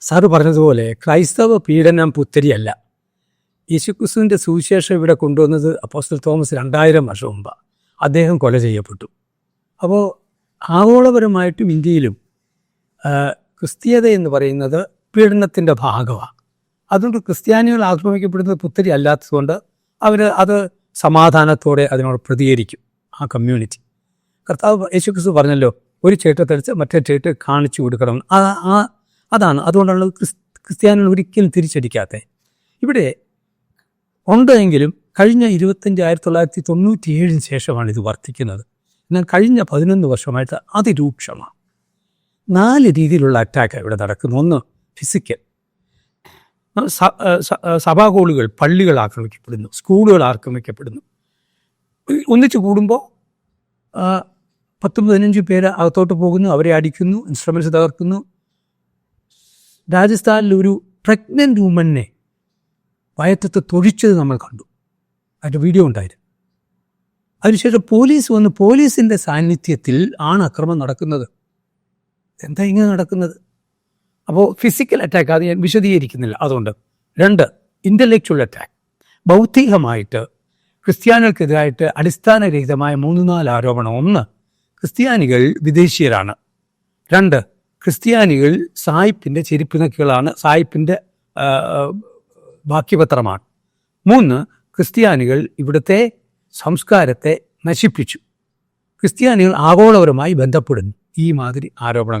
Sir പറഞ്ഞതുപോലെ ക്രൈസ്തവ പീഡനം പുത്തരിയല്ല. യേശുക്രിസ്തുവിന്റെ സുവിശേഷം ഇവിടെ കൊണ്ടുവന്നത് അപ്പോസ്റ്റൽ തോമസ് രണ്ടായിരം വർഷം മുമ്പ്. അദ്ദേഹം കൊല ചെയ്യപ്പെട്ടു. അപ്പോൾ ആഗോളപരമായിട്ടും ഇന്ത്യയിലും ക്രിസ്തീയത എന്ന് പറയുന്നത് പീഡനത്തിന്റെ ഭാഗമാണ് അതുകൊണ്ട് ക്രിസ്ത്യാനികൾ ആക്രമിക്കപ്പെടുന്നത് പുത്തരി അല്ലാത്തതുകൊണ്ട് അവർ അത് സമാധാനത്തോടെ അതിനോട് പ്രതികരിക്കും ആ കമ്മ്യൂണിറ്റി. കർത്താവ് യേശുക്രിസ്തു പറഞ്ഞല്ലോ ഒരു ചേട്ടത്തടിച്ച് മറ്റേ ചേട്ട് കാണിച്ചു കൊടുക്കണം. ആ ആ അതാണ്. അതുകൊണ്ടാണ് ക്രിസ് ക്രിസ്ത്യാനികൾ ഒരിക്കലും തിരിച്ചടിക്കാത്തത് ഇവിടെ ഉണ്ട് എങ്കിലും കഴിഞ്ഞ ഇരുപത്തഞ്ച് ആയിരത്തി തൊള്ളായിരത്തി തൊണ്ണൂറ്റി ഏഴിന് ശേഷമാണ് ഇത് വർദ്ധിക്കുന്നത് എന്നാൽ കഴിഞ്ഞ പതിനൊന്ന് വർഷമായിട്ട് അതിരൂക്ഷമാണ്. നാല് രീതിയിലുള്ള അറ്റാക്ക് ഇവിടെ നടക്കുന്നു. ഒന്ന് ഫിസിക്കൽ സഭാകോളുകൾ പള്ളികൾ ആക്രമിക്കപ്പെടുന്നു. സ്കൂളുകൾ ആക്രമിക്കപ്പെടുന്നു. ഒന്നിച്ച് കൂടുമ്പോൾ പത്തും പതിനഞ്ചും പേര് അകത്തോട്ട് പോകുന്നു. അവരെ അടിക്കുന്നു ഇൻസ്ട്രുമെന്റ്സ് തകർക്കുന്നു. രാജസ്ഥാനിൽ ഒരു പ്രഗ്നന്റ് വുമനെ വയറ്റത്ത് തൊഴിച്ചത് നമ്മൾ കണ്ടു. അതിന്റെ വീഡിയോ ഉണ്ടായിരുന്നു. അതിനുശേഷം പോലീസ് വന്ന് പോലീസിന്റെ സാന്നിധ്യത്തിൽ ആണ് അക്രമം നടക്കുന്നത്. എന്താ ഇങ്ങനെ നടക്കുന്നത്? അപ്പോൾ ഫിസിക്കൽ അറ്റാക്ക് അത് ഞാൻ വിശദീകരിക്കുന്നില്ല. അതുകൊണ്ട് രണ്ട് ഇന്റലക്ച്വൽ അറ്റാക്ക് ബൗദ്ധികമായിട്ട് ക്രിസ്ത്യാനികൾക്കെതിരായിട്ട് അടിസ്ഥാനരഹിതമായ മൂന്ന് നാല് ആരോപണം. ഒന്ന് ക്രിസ്ത്യാനികൾ വിദേശീയരാണ് രണ്ട് ക്രിസ്ത്യാനികൾ സായിപ്പിന്റെ ചെരുപ്പിനക്കുകളാണ് സായിപ്പിന്റെ ബാക്കിപത്രമാണ് മൂന്ന് ക്രിസ്ത്യാനികൾ ഇവിടുത്തെ സംസ്കാരത്തെ നശിപ്പിച്ചു. ക്രിസ്ത്യാനികൾ ആഗോളപരമായി ബന്ധപ്പെടുന്നു. ഈ മാതിരി ആരോപണങ്ങൾ